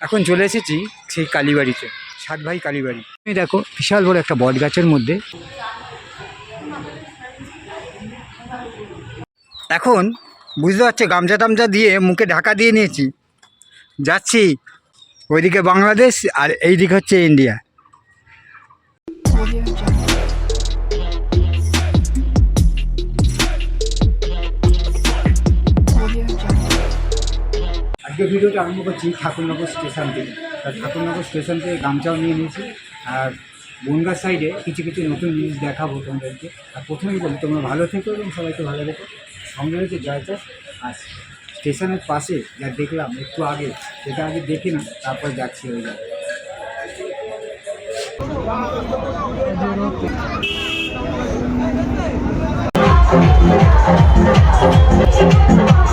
এখন চলে এসেছি সেই কালীবাড়িতে, সাত ভাই কালীবাড়ি। এই দেখো, বিশাল বড় একটা বট গাছের মধ্যে। এখন বুঝতে পারছ, গামছা টামছা দিয়ে মুখে ঢাকা দিয়ে নিয়েছি। যাচ্ছি ওইদিকে বাংলাদেশ আর এইদিকে হচ্ছে ইন্ডিয়া। আজকে ভিডিওটা আরম্ভ করছি ঠাকুরনগর স্টেশন থেকে। আর ঠাকুরনগর স্টেশন থেকে গামছাও নিয়ে নিয়েছি, আর বনগাঁ সাইডে কিছু কিছু নতুন জিনিস দেখাবো তোমাদেরকে। আর প্রথমেই বলি, তোমরা ভালো থেকো এবং সবাইকে ভালো রেখো। সঙ্গে রয়েছে জয়চাষ আর স্টেশনের পাশে যা দেখলাম একটু আগে, সেটা আগে দেখে না তারপর যাচ্ছি ওই জায়গায়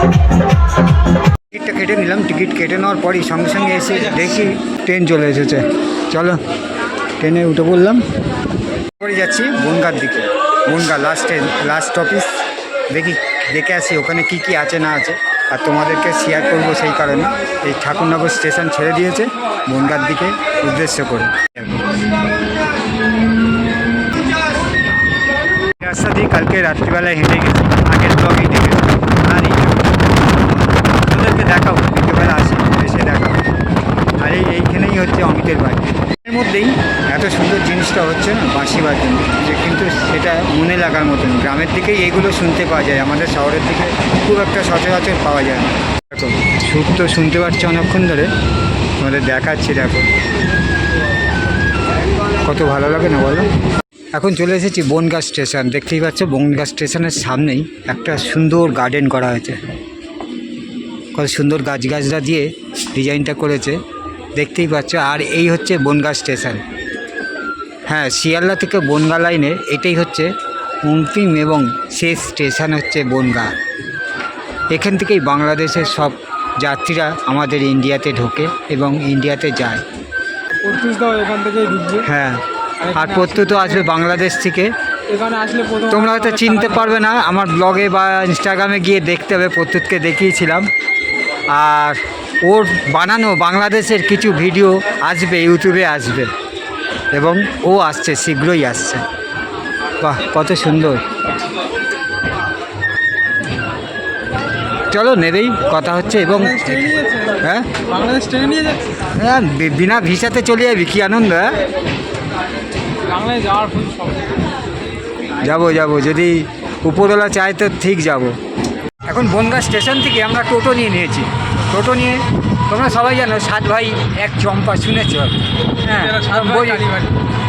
টিকিটটা কেটে নিলাম, টিকিট কেটে নেওয়ার পরই সঙ্গে সঙ্গে এসে দেখি ট্রেন চলে এসেছে। চলো, ট্রেনে উঠে পড়লাম। পরে যাচ্ছি বনগার দিকে। Bangaon last train last office দেখি, দেখে আসি ওখানে কি কি আছে না আছে। আর তোমাদেরকে শেয়ার করব সেই কারণে। এই ঠাকুরনগর স্টেশন ছেড়ে দিয়েছে বনগার দিকে উদ্দেশ্য করে। রাস্তা দিয়ে কালকে রাত্রিবেলায় হেঁটে গেছি। আগের ব্লগেই দেখেছি আর এই ওদেরকে দেখাবো বিকেলবেলা আসে এসে দেখাবো আর এই এইখানেই হচ্ছে অমিতের বাড়ি এর মধ্যেই এত সুন্দর জিনিসটা হচ্ছে না বাঁশি বাজন যে সেটা মনে লাগার মতন। গ্রামের দিকেই এইগুলো শুনতে পাওয়া যায়, আমাদের শহরের দিকে খুব একটা সচরাচর পাওয়া যায় দেখো, সুখ তো শুনতে পাচ্ছি অনেকক্ষণ ধরে, তোমাদের দেখাচ্ছি, দেখো। কত ভালো লাগে না বলো? এখন চলে এসেছি বনগাঁ স্টেশন, দেখতেই পাচ্ছ বনগাঁ স্টেশনের সামনেই একটা সুন্দর গার্ডেন করা হয়েছে। কত সুন্দর গাছ গাছরা দিয়ে ডিজাইনটা করেছে, দেখতেই পাচ্ছ। আর এই হচ্ছে বনগাঁ স্টেশন। হ্যাঁ শিয়ালদা থেকে বনগাঁ লাইনে এটাই হচ্ছে অন্তিম এবং শেষ স্টেশন হচ্ছে বনগাঁ। এখান থেকেই বাংলাদেশের সব যাত্রীরা আমাদের ইন্ডিয়াতে ঢোকে এবং ইন্ডিয়াতে যায়। এখান ঢুকবে। হ্যাঁ আর প্রত্যুত আসবে বাংলাদেশ থেকে। এখানে আসলে তোমরা হয়তো চিনতে পারবে না আমার ব্লগে বা ইনস্টাগ্রামে গিয়ে দেখতে হবে প্রত্যুতকে দেখিয়েছিলাম। আর ওর বানানো বাংলাদেশের কিছু ভিডিও আসবে ইউটিউবে আসবে। এবং ও আসছে শীঘ্রই আসছে। বাহ কত সুন্দর। চলো নেবেই কথা হচ্ছে এবং হ্যাঁ? বাংলাদেশ ট্রেনে নিয়ে যাচ্ছে। হ্যাঁ বিনা ভিসাতে চলে যাবি কি আনন্দ হ্যাঁ? যাব যাব যদি উপরওয়ালা চায় তো ঠিক যাব। এখন বনগাঁ স্টেশন থেকে আমরা টোটো নিয়ে নিয়েছি। টোটো নিয়ে তোমরা সবাই জানো সাত ভাই এক চম্পা শুনেছ? হ্যাঁ।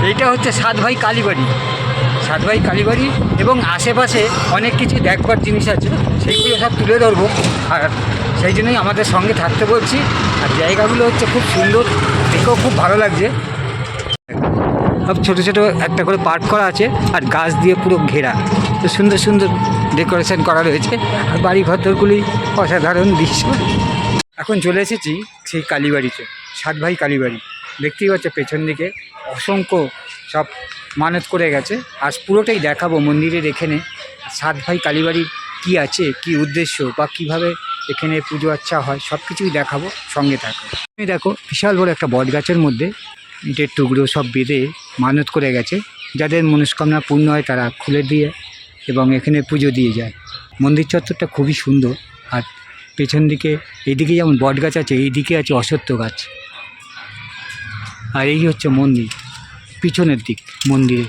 এইটা হচ্ছে সাত ভাই কালীবাড়ি। সাত ভাই কালীবাড়ি এবং আশেপাশে অনেক কিছু দেখবার জিনিস আছে সেইগুলো সব তুলে ধরবো। আর সেই জন্যই আমাদের সঙ্গে থাকতে বলছি। আর জায়গাগুলো হচ্ছে খুব সুন্দর দেখেও খুব ভালো লাগছে। সব ছোটো ছোটো একটা করে পার্ক করা আছে আর গাছ দিয়ে পুরো ঘেরা। তো সুন্দর সুন্দর ডেকোরেশন করা রয়েছে। আর বাড়ি ঘরদরগুলি অসাধারণ দৃশ্য। এখন চলে এসেছি সেই কালীবাড়িতে, সাত ভাই কালীবাড়ি। দেখতেই পাচ্ছে পেছন দিকে অসংখ্য সব মানত করে গেছে। আজ পুরোটাই দেখাবো মন্দিরের এখানে সাত ভাই কালীবাড়ির কি আছে, কি উদ্দেশ্য বা কীভাবে এখানে পুজো আচ্ছা হয়, সব কিছুই দেখাবো সঙ্গে থাকো। তুমি দেখো, বিশাল বড় একটা বট গাছের মধ্যে ইটের টুকরো সব বেঁধে মানত করে গেছে। যাদের মনস্কামনা পূর্ণ হয় তারা খুলে দিয়ে এবং এখানে পুজো দিয়ে যায়। মন্দির চত্বরটা খুবই সুন্দর আর পেছন দিকে এদিকে যেমন বট গাছ আছে, এইদিকে আছে অশ্বত্থ গাছ। আর এই হচ্ছে মন্দির, পিছনের দিক, মন্দিরে।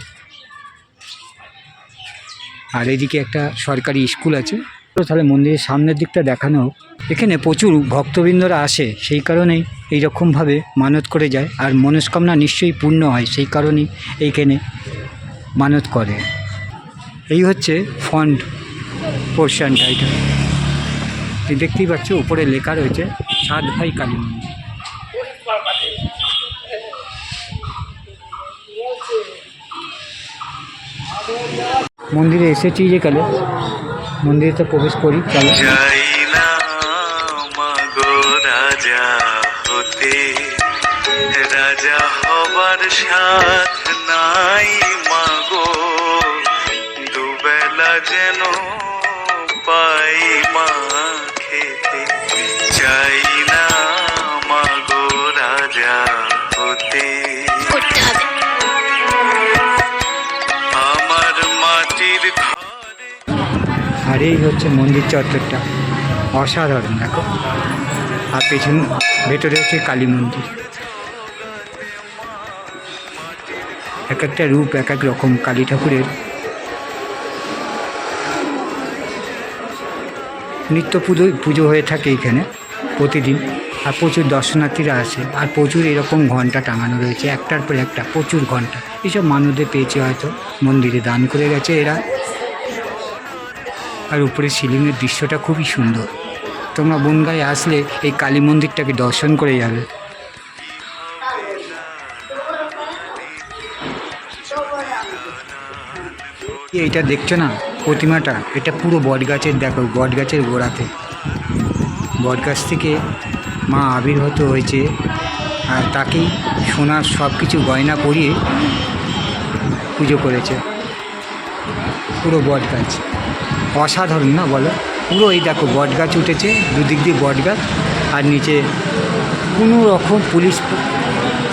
আর এইদিকে একটা সরকারি স্কুল আছে। তো তাহলে মন্দিরের সামনের দিকটা দেখানো হোক। এখানে প্রচুর ভক্তবৃন্দরা আসে, সেই কারণেই এইরকমভাবে মানত করে যায়। আর মনস্কামনা নিশ্চয়ই পূর্ণ হয়, সেই কারণেই এইখানে মানত করে। এই হচ্ছে ফন্ড পোর্শনটা এটা। দেখতেই পাচ্ছ, উপরে লেখা রয়েছে, সাত ভাই কালী মন্দির। মন্দিরে এসেছি যে কালে মন্দিরে প্রবেশ করি মাগো রাজা হতে। রাজা হবার নাই মাগো। যেন পাই মা চাই না মাগো রাজা হতে। আমার মাটির আর এই হচ্ছে মন্দির চত্বরটা। অসাধারণ দেখো। আর পেছন ভেতরে হচ্ছে কালী মন্দির। এক একটা রূপ এক এক রকম। কালী ঠাকুরের নিত্য পুজো পুজো হয়ে থাকে এখানে প্রতিদিন। আর প্রচুর দর্শনার্থীরা আসে। আর প্রচুর এরকম ঘণ্টা টাঙানো রয়েছে। একটার পর একটা প্রচুর ঘণ্টা। এইসব মানুষদের পেয়েছে হয়তো মন্দিরে দান করে গেছে এরা। আর উপরে সিলিংয়ের দৃশ্যটা খুবই সুন্দর। তোমরা বনগাঁয়ে আসলে এই কালী মন্দিরটাকে দর্শন করে যাবে। এইটা দেখছ না? প্রতিমাটা, এটা পুরো বটগাছের দেখো, বটগাছের গোড়াতে। বটগাছ থেকে মা আবির্ভূত হয়েছে আর তাকেই সোনার সব কিছু গয়না পরিয়ে পুজো করেছে। পুরো বটগাছ। অসাধারণ না বলো? পুরো এই দেখো, বটগাছ উঠেছে, দুদিক দিয়ে বটগাছ আর নিচে কোনো রকম পুলিশ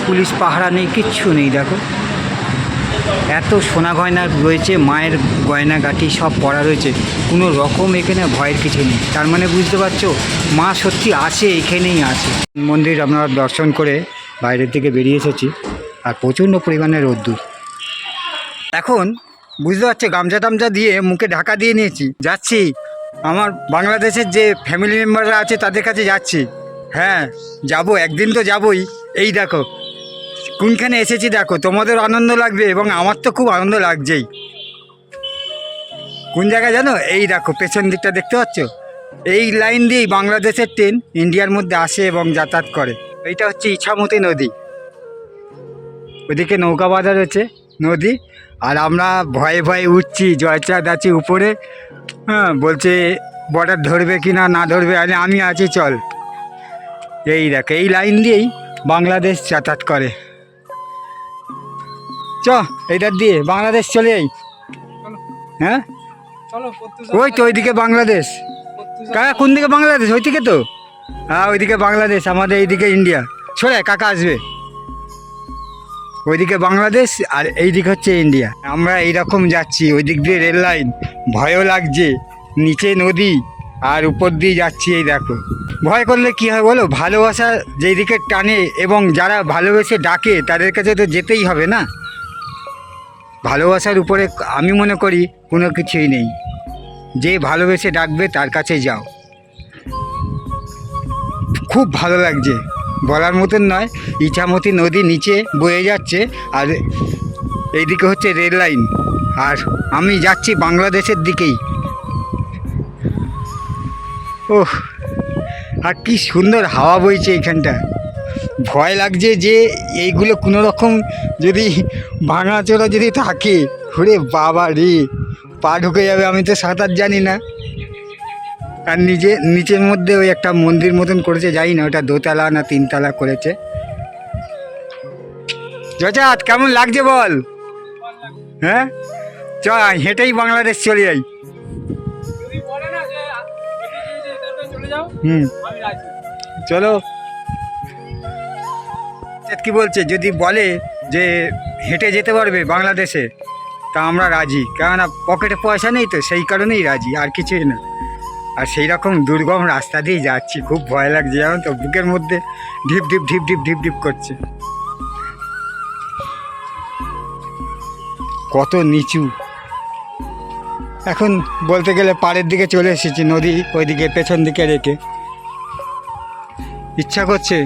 পুলিশ পাহারা নেই, কিচ্ছু নেই দেখো। এত সোনা গয়না রয়েছে, মায়ের গয়না গাঠি সব পড়া রয়েছে। কোনো রকম এখানে ভয়ের কিছু নেই। তার মানে বুঝতে পারছ, মা সত্যি আসে, এখানেই আছে মন্দির আপনারা দর্শন করে বাইরের দিকে বেরিয়ে এসেছি, আর প্রচণ্ড পরিমাণে রোদ্দুর। এখন বুঝতে পারছ, গামছা টামছা দিয়ে মুখে ঢাকা দিয়ে নিয়েছি। যাচ্ছি, আমার বাংলাদেশের যে ফ্যামিলি মেম্বাররা আছে তাদের কাছে যাচ্ছি। হ্যাঁ যাব, একদিন তো যাবই। এই দেখো কোনখানে এসেছি দেখো, তোমাদের আনন্দ লাগবে এবং আমার তো খুব আনন্দ লাগছেই। কোন জায়গায় জানো? এই দেখো, পেছন দিকটা দেখতে পাচ্ছ? এই লাইন দিয়েই বাংলাদেশের ট্রেন ইন্ডিয়ার মধ্যে আসে এবং যাতায়াত করে। এইটা হচ্ছে ইছামতি নদী। ওদিকে নৌকা বাঁধা রয়েছে নদী, আর আমরা ভয়ে ভয়ে উঠছি জয়চাঁদ আছি উপরে। হ্যাঁ বলছে, বর্ডার ধরবে কি না না ধরবে? আরে আমি আছি, চল। এই দেখ, এই লাইন দিয়েই বাংলাদেশ যাতায়াত করে। চ এইটার দিয়ে বাংলাদেশ চলে যাই হ্যাঁ? ওই তো ওইদিকে বাংলাদেশ। কাকা কোন দিকে বাংলাদেশ? ওই দিকে তো? হ্যাঁ ওইদিকে বাংলাদেশ আমাদের এইদিকে ইন্ডিয়া। সরে কাকা আসবে। ওইদিকে বাংলাদেশ আর এইদিকে হচ্ছে ইন্ডিয়া। আমরা এইরকম যাচ্ছি ওই দিক দিয়ে রেল লাইন। ভয়ও লাগছে। নিচে নদী আর উপর দিয়ে যাচ্ছি এই দেখো। ভয় করলে কি হয় বলো? ভালোবাসা যেই দিকে টানে এবং যারা ভালোবেসে ডাকে তাদের কাছে তো যেতেই হবে না? ভালোবাসার উপরে আমি মনে করি কোনো কিছুই নেই। যে ভালোবেসে ডাকবে তার কাছে যাও। খুব ভালো লাগছে। বলার মতন নয়, ইছামতি নদী নিচে বয়ে যাচ্ছে আর এইদিকে হচ্ছে রেল লাইন। আর আমি যাচ্ছি বাংলাদেশের দিকেই। ওহ, আর কি সুন্দর হাওয়া বইছে এইখানটা। ভয় লাগছে যে এইগুলো কোনো রকম যদি ভাঙাচোরা যদি থাকে ওরে বাবা রে পা ঢুকে যাবে আমি তো সাঁতার জানি না। আর নিজে নিচের মধ্যে ওই একটা মন্দির মতন করেছে যাই না ওটা দোতলা না তিনতলা করেছে। জজাত কেমন লাগছে বল? হ্যাঁ? চ হেঁটেই বাংলাদেশ চলে যাই। হুম। চলে। চলো কি বলছে? যদি বলে যে হেঁটে যেতে পারবে বাংলাদেশে, তা আমরা রাজি। কেননা পকেটে পয়সা নেই তো, সেই কারণেই রাজি, আর কিছুই না। আর সেই রকম দুর্গম রাস্তা দিয়ে যাচ্ছি, খুব ভয় লাগছে জানো তো, বুকের মধ্যে ঢিপ ঢিপ ঢিপ ঢিপ ঢিপ ঢিপ করছে। কত নিচু। এখন বলতে গেলে পাড়ের দিকে চলে এসেছি, নদী ওইদিকে পেছন দিকে রেখে। ইচ্ছা করছে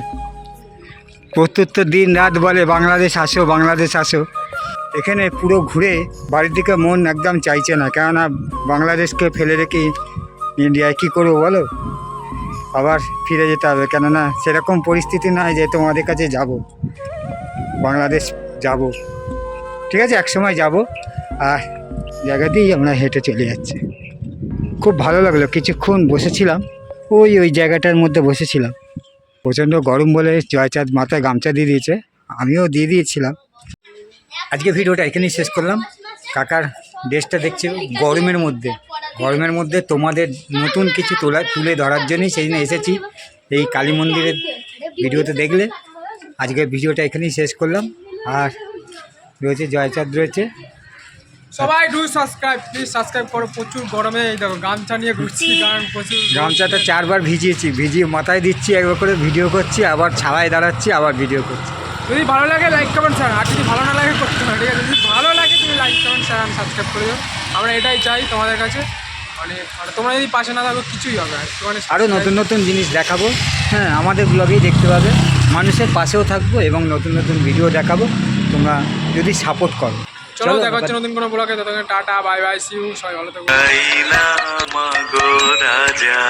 প্রত্যুত্তর দিন রাত বলে, বাংলাদেশ আসো বাংলাদেশ আসো। এখানে পুরো ঘুরে বাড়ির দিকে মন একদম চাইছে না, কেননা বাংলাদেশকে ফেলে রেখে ইন্ডিয়ায় কী করব বলো? আবার ফিরে যেতে হবে, কেননা সেরকম পরিস্থিতি নয় যে তোমাদের কাছে যাব। বাংলাদেশ যাব। ঠিক আছে এক সময় যাব। আর জায়গা দিয়েই আমরা হেঁটে চলে যাচ্ছি। খুব ভালো লাগল, কিছুক্ষণ বসেছিলাম, ওই ওই জায়গাটার মধ্যে বসেছিলাম। প্রচণ্ড গরম বলে জয়চাঁদ মাথায় গামছা দিয়ে দিয়েছে। আমিও দিয়ে দিয়েছিলাম। আজকে ভিডিওটা এখানেই শেষ করলাম। কাকার ড্রেসটা দেখছি গরমের মধ্যে। গরমের মধ্যে তোমাদের নতুন কিছু তোলা, তুলে ধরার জন্যই সেই এসেছি। এই কালী মন্দিরের ভিডিওতে দেখলে। আজকে ভিডিওটা এখানেই শেষ করলাম। আর রয়েছে জয়চাঁদ রয়েছে। সবাই ডু সাবস্ক্রাইব প্লিজ সাবস্ক্রাইব করো প্রচুর গরমে এই দেখো গামছা নিয়ে ঘুরছি কারণ প্রচুর গামছাটা চারবার ভিজিয়েছি ভিজিয়ে মাথায় দিচ্ছি একবার করে ভিডিও করছি আবার ছাড়াই দাঁড়াচ্ছি আবার ভিডিও করছি। যদি ভালো লাগে লাইক কমেন্ট শেয়ার আর যদি ভালো না লাগে করতে না ঠিক আছে? যদি ভালো লাগে তুমি লাইক কমেন্ট শেয়ার আর সাবস্ক্রাইব করে দিও। আমরা এটাই চাই তোমাদের কাছে। মানে মানে তোমরা যদি পাশে না থাকো কিছুই হবে না। মানে আরও নতুন নতুন জিনিস দেখাবো। হ্যাঁ আমাদের ব্লগেই দেখতে পাবে। মানুষের পাশেও থাকব এবং নতুন নতুন ভিডিও দেখাবো। তোমরা যদি সাপোর্ট করো। চলো দেখা হচ্ছে নতুন কোনো ব্লগে ততক্ষণ টাটা বাই বাই সিউ সবাই ভালো থাকো। গাইলাম গো রাজা।